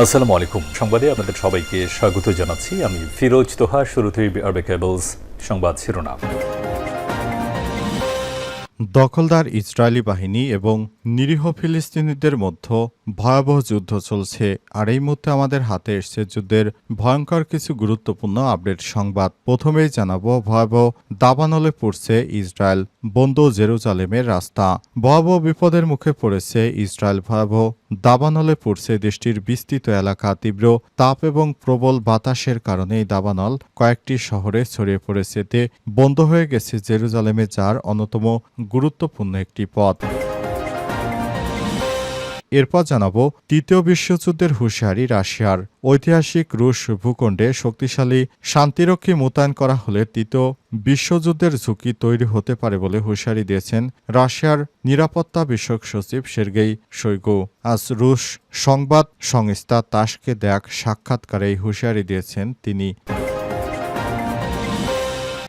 আসসালামু আলাইকুম। সংবাদে আপনাদের সবাইকে স্বাগত জানাচ্ছি। আমি ফিরোজ তোহা, শুরুতেই আরবে কেবলস সংবাদ শিরোনাম। দখলদার ইসরায়েলি বাহিনী এবং নিরীহ ফিলিস্তিনিদের মধ্যে ভয়াবহ যুদ্ধ চলছে। আর এই মুহূর্তে আমাদের হাতে এসছে যুদ্ধের ভয়ঙ্কর কিছু গুরুত্বপূর্ণ আপডেট সংবাদ। প্রথমেই জানাব, ভয়াবহ দাবানলে পড়ছে ইসরায়েল বন্ধ জেরুজালেমের রাস্তা। ভয়াবহ বিপদের মুখে পড়েছে ইসরায়েল। ভয়াবহ দাবানলে পড়ছে দেশটির বিস্তৃত এলাকা। তীব্র তাপ এবং প্রবল বাতাসের কারণে দাবানল কয়েকটি শহরে ছড়িয়ে পড়েছে। এতে বন্ধ হয়ে গেছে জেরুজালেমে যার অন্যতম গুরুত্বপূর্ণ একটি পথ। এরপর জানাব তৃতীয় বিশ্বযুদ্ধের হুঁশিয়ারি রাশিয়ার। ঐতিহাসিক রুশ ভূখণ্ডে শক্তিশালী শান্তিরক্ষী মোতায়েন করা হলে তৃতীয় বিশ্বযুদ্ধের ঝুঁকি তৈরি হতে পারে বলে হুঁশিয়ারি দিয়েছেন রাশিয়ার নিরাপত্তা বিষয়ক সচিব সের্গেই শৈগু। আজ রুশ সংবাদ সংস্থা তাসকে দেখ সাক্ষাৎকারে হুঁশিয়ারি দিয়েছেন তিনি।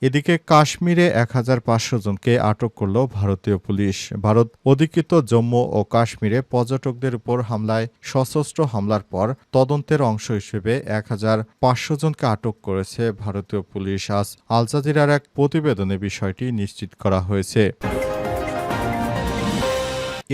এদিকে কাশ্মীরে এক হাজার পাঁচশো জনকে আটক করল ভারতীয় পুলিশ। ভারত অধিকৃত জম্মু ও কাশ্মীরে পর্যটকদের উপর হামলায় সশস্ত্র হামলার পর তদন্তের অংশ হিসেবে এক হাজার পাঁচশো জনকে আটক করেছে ভারতীয় পুলিশ। আজ আল জাজিরার এক প্রতিবেদনে বিষয়টি নিশ্চিত করা হয়েছে।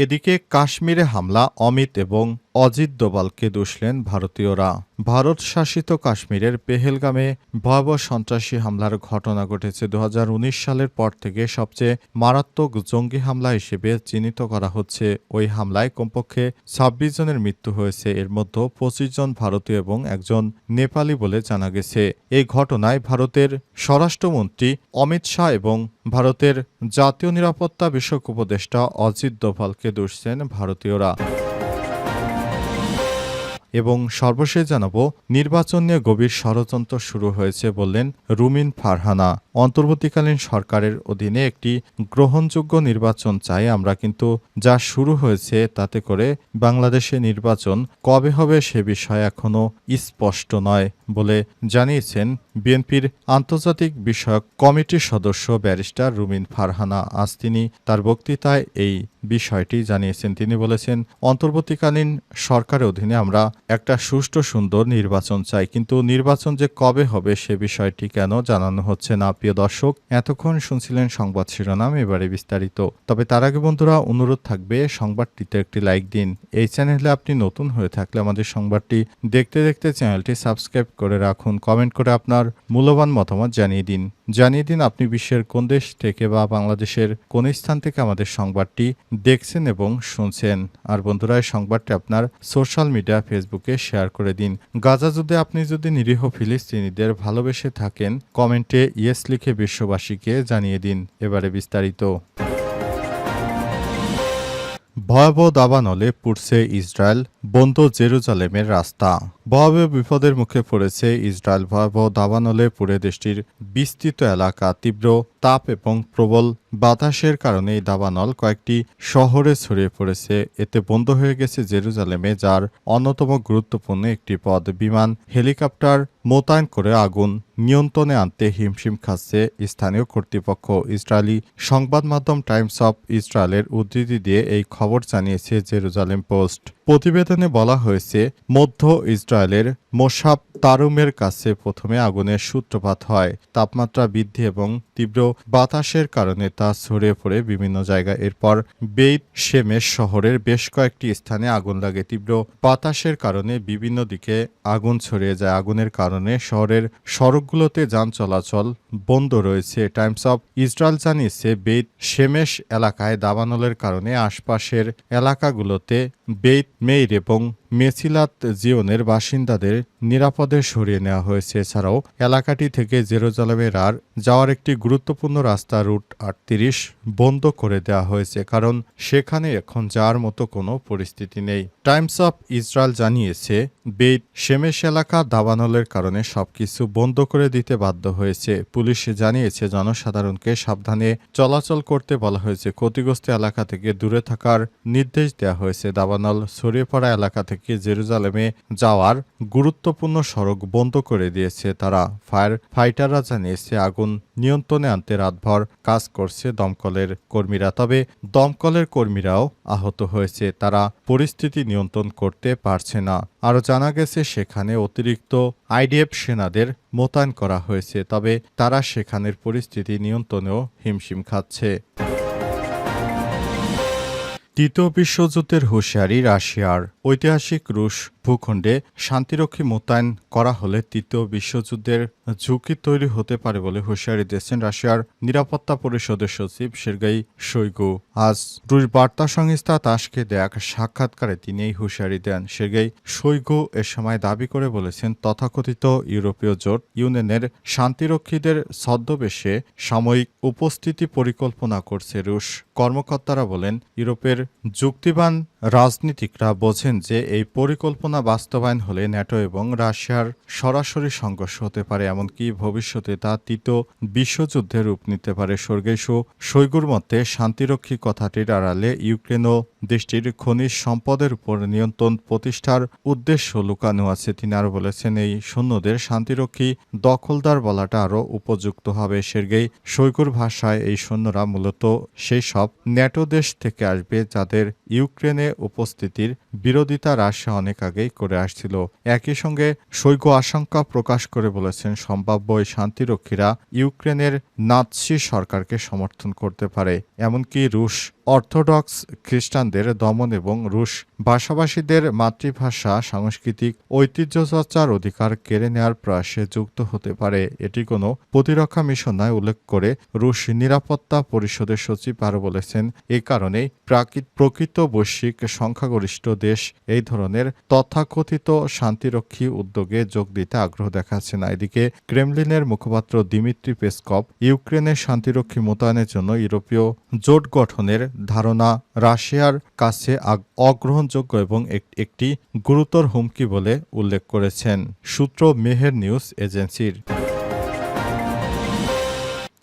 এদিকে কাশ্মীরে হামলা অমিত এবং অজিত দোবালকে দুষলেন ভারতীয়রা। ভারত শাসিত কাশ্মীরের পেহেলগামে ভয়াবহ সন্ত্রাসী হামলার ঘটনা ঘটেছে দু হাজার উনিশ সালের পর থেকে সবচেয়ে মারাত্মক জঙ্গি হামলা হিসেবে চিহ্নিত করা হচ্ছে। ওই হামলায় কমপক্ষে ছাব্বিশ জনের মৃত্যু হয়েছে। এর মধ্যে পঁচিশ জন ভারতীয় এবং একজন নেপালি বলে জানা গেছে। এই ঘটনায় ভারতের স্বরাষ্ট্রমন্ত্রী অমিত শাহ এবং ভারতের জাতীয় নিরাপত্তা বিষয়ক উপদেষ্টা অজিত দোভালকে দুষছেন ভারতীয়রা। এবং সর্বশেষ জানাব, নির্বাচন নিয়ে গভীর ষড়যন্ত্র শুরু হয়েছে বললেন রুমিন ফারহানা। অন্তর্বর্তীকালীন সরকারের অধীনে একটি গ্রহণযোগ্য নির্বাচন চাই আমরা, কিন্তু যা শুরু হয়েছে তাতে করে বাংলাদেশে নির্বাচন কবে হবে সে বিষয়ে এখনও স্পষ্ট নয় বলে জানিয়েছেন বিএনপির আন্তর্জাতিক বিষয়ক কমিটির সদস্য ব্যারিস্টার রুমিন ফারহানা। আজ তিনি তার বক্তৃতায় এই বিষয়টি জানিয়েছেন। তিনি বলেছেন, অন্তর্বর্তীকালীন সরকারের অধীনে আমরা একটা সুষ্ঠু সুন্দর নির্বাচন চাই, কিন্তু নির্বাচন যে কবে হবে সে বিষয়টি কেন জানানো হচ্ছে না? প্রিয় দর্শক, এতক্ষণ শুনছিলেন সংবাদ শিরোনাম, এবারে বিস্তারিত। তবে তার আগে বন্ধুরা, অনুরোধ থাকবে, সংবাদটিতে একটি লাইক দিন। এই চ্যানেলে আপনি নতুন হয়ে থাকলে আমাদের সংবাদটি দেখতে দেখতে চ্যানেলটি সাবস্ক্রাইব করে রাখুন। কমেন্ট করে আপনার মূল্যবান মতামত জানিয়ে দিন। জানিয়ে দিন আপনি বিশ্বের কোন দেশ থেকে বা বাংলাদেশের কোন স্থান থেকে আমাদের সংবাদটি দেখছেন এবং শুনছেন। আর বন্ধুরা, এই সংবাদটি আপনার সোশ্যাল মিডিয়া ফেসবুকে শেয়ার করে দিন। গাজা যুদ্ধে আপনি যদি নিরীহ ফিলিস্তিনিদের ভালোবেসে থাকেন, কমেন্টে ইয়েস লিখে বিশ্ববাসীকে জানিয়ে দিন। এবারে বিস্তারিত। ভয়াবহ দাবানলে পুড়ছে ইসরায়েল, বন্ধ জেরুজালেমের রাস্তা। ভয়াবহ বিপদের মুখে পড়েছে ইসরায়েল। ভয়াবহ দাবানলে পুড়ে দেশটির বিস্তৃত এলাকা তীব্র তাপ এবং প্রবল বাতাসের কারণে এই দাবানল কয়েকটি শহরে ছড়িয়ে পড়েছে। এতে বন্ধ হয়ে গেছে জেরুজালেমে, যার অন্যতম গুরুত্বপূর্ণ একটি পদ বিমান, হেলিকপ্টার মোতায়েন করে আগুন নিয়ন্ত্রণে আনতে হিমশিম খাচ্ছে স্থানীয় কর্তৃপক্ষ। ইসরায়েলি সংবাদ মাধ্যম টাইমস অফ ইসরায়েলের উদ্ধৃতি দিয়ে এই খবর জানিয়েছে জেরুজালেম পোস্ট। প্রতিবেদনে বলা হয়েছে, মধ্য ইসরায়েলের মোসাব তারুমের কাছে প্রথমে আগুনের সূত্রপাত হয়। তাপমাত্রা বৃদ্ধি এবং তীব্র বাতাসের কারণে তা ছড়িয়ে পড়ে বিভিন্ন জায়গায়। এরপর বেইত শেমেশ শহরের বেশ কয়েকটি স্থানে আগুন লাগে। তীব্র বাতাসের কারণে বিভিন্ন দিকে আগুন ছড়িয়ে যায়। আগুনের কারণে শহরের সড়কগুলোতে যান চলাচল বন্ধ রয়েছে। টাইমস অফ ইসরায়েল জানিয়েছে, বেইত শেমেশ এলাকায় দাবানলের কারণে আশপাশের এলাকাগুলোতে বেইত মেইর এবং মেসিলাত জিওনের বাসিন্দাদের নিরাপদে সরিয়ে নেওয়া হয়েছে। এছাড়াও এলাকাটি থেকে জেরুজালেমের আর যাওয়ার একটি গুরুত্বপূর্ণ রাস্তা রুট আটত্রিশ বন্ধ করে দেওয়া হয়েছে, কারণ সেখানে এখন যাওয়ার মতো কোনো পরিস্থিতি নেই। টাইমস অফ ইসরায়েল জানিয়েছে, বেইত শেমেশ এলাকা দাবানলের কারণে সবকিছু বন্ধ করে দিতে বাধ্য হয়েছে। পুলিশ জানিয়েছে, জনসাধারণকে সাবধানে চলাচল করতে বলা হয়েছে। ক্ষতিগ্রস্ত এলাকা থেকে দূরে থাকার নির্দেশ দেওয়া হয়েছে। দাবানল ছড়িয়ে পড়া এলাকা থেকে জেরুজালেমে যাওয়ার গুরুত্বপূর্ণ সড়ক বন্ধ করে দিয়েছে তারা। ফায়ার ফাইটাররা জানিয়েছে, আগুন নিয়ন্ত্রণে আনতে রাতভর কাজ করছে দমকলের কর্মীরা, তবে দমকলের কর্মীরাও আহত হয়েছে। তারা পরিস্থিতি নিয়ন্ত্রণ করতে পারছে না। আরও জানা গেছে, সেখানে অতিরিক্ত আইডিএফ সেনাদের মোতায়েন করা হয়েছে, তবে তারা সেখানের পরিস্থিতি নিয়ন্ত্রণেও হিমশিম খাচ্ছে। তৃতীয় বিশ্বযুদ্ধের হুঁশিয়ারি রাশিয়ার। ঐতিহাসিক রুশ ভূখণ্ডে শান্তিরক্ষী মোতায়েন করা হলে তৃতীয় বিশ্বযুদ্ধের ঝুঁকি তৈরি হতে পারে বলে হুঁশিয়ারি দিয়েছেন রাশিয়ার নিরাপত্তা পরিষদের সচিব সের্গাই শৈগু। আজ রুশ বার্তা সংস্থা তাসকে দেয়া এক সাক্ষাৎকারে তিনি এই হুঁশিয়ারি দেন। সের্গেই শৈগু এ সময় দাবি করে বলেছেন, তথাকথিত ইউরোপীয় জোট ইউনিয়নের শান্তিরক্ষীদের ছদ্মবেশে সাময়িক উপস্থিতি পরিকল্পনা করছে রুশ কর্মকর্তারা বলেন, ইউরোপের যুক্তিবান রাজনীতিকরা বোঝেন যে এই পরিকল্পনা বাস্তবায়ন হলে ন্যাটো এবং রাশিয়ার সরাসরি সংঘর্ষ হতে পারে, এমনকি ভবিষ্যতে তা তৃতীয় বিশ্বযুদ্ধে রূপ নিতে পারে। স্বর্গেশু শৈগুর মতে, শান্তিরক্ষী কথাটির আড়ালে ইউক্রেন ও দেশটির খনিজ সম্পদের উপর নিয়ন্ত্রণ প্রতিষ্ঠার উদ্দেশ্য লুকানো আছে। তিনি আরও বলেছেন, এই সৈন্যদের শান্তিরক্ষী দখলদার বলাটা আরও উপযুক্ত হবে। সের্গেই শৈগুর ভাষায় এই সৈন্যরা মূলত সেই সব ন্যাটো দেশ থেকে আসবে, যাদের ইউক্রেনে উপস্থিতির বিরোধিতা রাশিয়া অনেক আগেই করে আসছিল। একই সঙ্গে শৈগ আশঙ্কা প্রকাশ করে বলেছেন, সম্ভাব্য এই শান্তিরক্ষীরা ইউক্রেনের নাৎসি সরকারকে সমর্থন করতে পারে। এমনকি রুশ অর্থোডক্স খ্রিস্টানদের দমন এবং রুশ ভাষাভাষীদের মাতৃভাষা, সাংস্কৃতিক ঐতিহ্য চর্চার অধিকার কেড়ে নেওয়ার প্রয়াসে যুক্ত হতে পারে। এটি কোনো প্রতিরক্ষা মিশন নয়, উল্লেখ করে রুশ নিরাপত্তা পরিষদের সচিব আরও বলেছেন এই কারণেই প্রাকৃত প্রকৃত বৈশ্বিক সংখ্যাগরিষ্ঠ দেশ এই ধরনের তথাকথিত শান্তিরক্ষী উদ্যোগে যোগ দিতে আগ্রহ দেখাচ্ছে না। এদিকে ক্রেমলিনের মুখপাত্র দিমিত্রি পেসকপ ইউক্রেনের শান্তিরক্ষী মোতায়েনের জন্য ইউরোপীয় জোট গঠনের ধারণা রাশিয়ার কাছে অগ্রহণযোগ্য এবং একটি গুরুতর হুমকি বলে উল্লেখ করেছেন। সূত্র মেহের নিউজ এজেন্সির।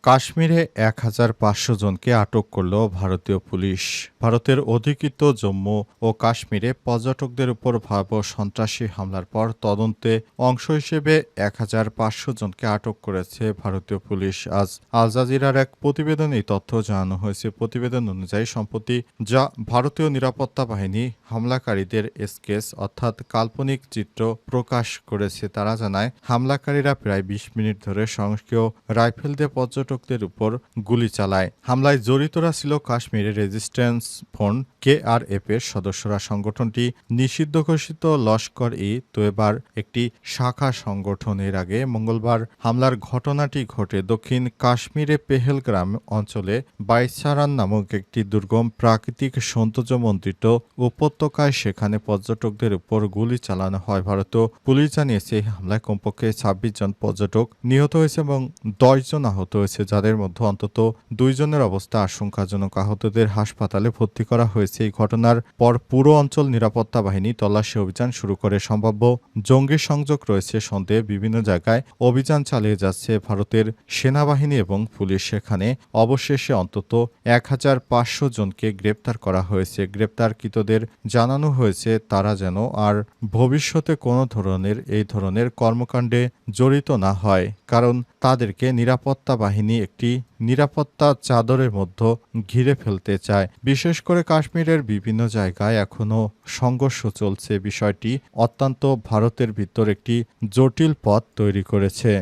কাশ্মীরে এক হাজার পাঁচশো জনকে আটক করল ভারতীয় পুলিশ। ভারতের অধিকৃত জম্মু ও কাশ্মীরে পর্যটকদের উপর ভয়াবহ সন্ত্রাসী হামলার পর তদন্তে অংশ হিসেবে এক হাজার পাঁচশো জনকে আটক করেছে ভারতীয় পুলিশ। আজ আল জাজিরার এক প্রতিবেদনে এই তথ্য জানানো হয়েছে। প্রতিবেদন অনুযায়ী সম্প্রতি যা ভারতীয় নিরাপত্তা বাহিনী হামলাকারীদের স্কেচ অর্থাৎ কাল্পনিক চিত্র প্রকাশ করেছে, তারা জানায়, হামলাকারীরা প্রায় বিশ মিনিট ধরে সক্রিয় রাইফেল দিয়ে পর্যটকদের উপর গুলি চালায়। হামলায় জড়িতরা ছিল কাশ্মীরের resistance front K R F এর সদস্যরা। সংগঠনটি নিষিদ্ধ ঘোষিত লস্কর ই তোয়েবার একটি শাখা সংগঠন এর আগে মঙ্গলবার হামলার ঘটনাটি ঘটে দক্ষিণ কাশ্মীরে পেহেলগ্রাম অঞ্চলে বাইসারান নামক একটি দুর্গম প্রাকৃতিক সৌন্দর্যমণ্ডিত উপত্যকায় সেখানে পর্যটকদের উপর গুলি চালানো হয়। ভারতীয় পুলিশ জানিয়েছে হামলায় কমপক্ষে ছাব্বিশ জন পর্যটক নিহত হয়েছে এবং দশ জন আহত হয়েছে। যাদের মধ্যে অন্তত দুইজনের অবস্থা আশঙ্কাজনক আহতদের হাসপাতালে ভর্তি করা হয়েছে। এই ঘটনার পর পুরো অঞ্চল নিরাপত্তা বাহিনী তল্লাশি অভিযান শুরু করে। সম্ভাব্য জঙ্গি সংযোগ রয়েছে সন্দেহে বিভিন্ন জায়গায় অভিযান চালিয়ে যাচ্ছে ভারতের সেনাবাহিনী এবং পুলিশ। সেখানে অবশেষে অন্তত এক হাজার পাঁচশো জনকে গ্রেপ্তার করা হয়েছে। গ্রেপ্তারকৃতদের জানানো হয়েছে, তারা যেন আর ভবিষ্যতে কোনো ধরনের, এই ধরনের কর্মকাণ্ডে জড়িত না হয়, কারণ তাদেরকে নিরাপত্তা বাহিনী একটি নিরাপত্তা চাদরের মধ্যে ঘিরে ফেলতে চায়। বিশেষ করে কাশ্মীরের বিভিন্ন জায়গায় এখনও সংঘর্ষ চলছে। বিষয়টি অত্যন্ত ভারতের ভিতর একটি জটিল পথ তৈরি করেছে।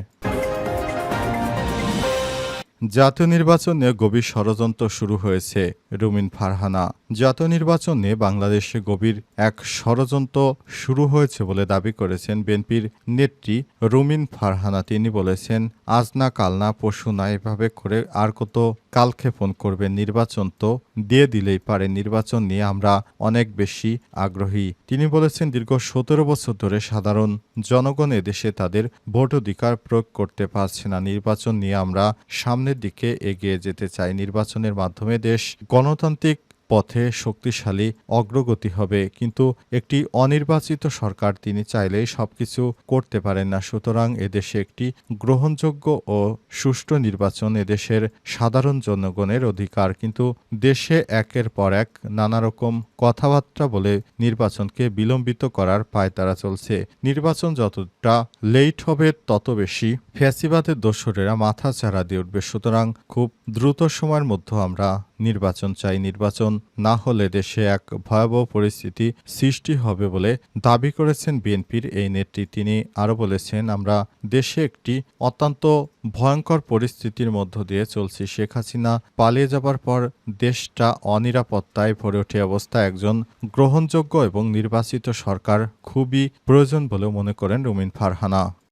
জাতীয় নির্বাচনে গভীর ষড়যন্ত্র শুরু হয়েছে রুমিন ফারহানা। জাতীয় নির্বাচনে বাংলাদেশে গভীর এক ষড়যন্ত্র শুরু হয়েছে বলে দাবি করেছেন বিএনপির নেত্রী রুমিন ফারহানা। তিনি বলেছেন, আজ না কাল না পশু না এভাবে করে আর কত কালক্ষেপণ করবে, নির্বাচন তো দিয়ে দিলেই পারে, নির্বাচন নিয়ে আমরা অনেক বেশি আগ্রহী। তিনি বলেছেন, দীর্ঘ সতেরো বছর ধরে সাধারণ জনগণ এদেশে তাদের ভোট অধিকার প্রয়োগ করতে পারছে না। নির্বাচন নিয়ে আমরা সামনের দিকে এগিয়ে যেতে চাই। নির্বাচনের মাধ্যমে দেশ গণতান্ত্রিক পথে শক্তিশালী অগ্রগতি হবে, কিন্তু একটি অনির্বাচিত সরকার তিনি চাইলেই সবকিছু করতে পারেন না। সুতরাং এদেশে একটি গ্রহণযোগ্য ও সুষ্ঠু নির্বাচন এদেশের সাধারণ জনগণের অধিকার, কিন্তু দেশে একের পর এক নানা রকম কথাবার্তা বলে নির্বাচনকে বিলম্বিত করার পায়তারা চলছে। নির্বাচন যতটা লেট হবে, তত বেশি ফ্যাসিবাদের দোসরেরা মাথা চাড়া দিয়ে উঠবে। সুতরাং খুব দ্রুত সময়ের মধ্যে আমরা নির্বাচন চাই। নির্বাচন না হলে দেশে এক ভয়াবহ পরিস্থিতি সৃষ্টি হবে বলে দাবি করেছেন বিএনপির এই নেত্রী। তিনি আরও বলেছেন, আমরা দেশে একটি অত্যন্ত ভয়ঙ্কর পরিস্থিতির মধ্য দিয়ে চলছি। শেখ হাসিনা পালিয়ে যাবার পর দেশটা অনিরাপত্তায় ভরে ওঠে অবস্থা। একজন গ্রহণযোগ্য এবং নির্বাচিত সরকার খুবই প্রয়োজন বলেও মনে করেন রুমিন ফারহানা।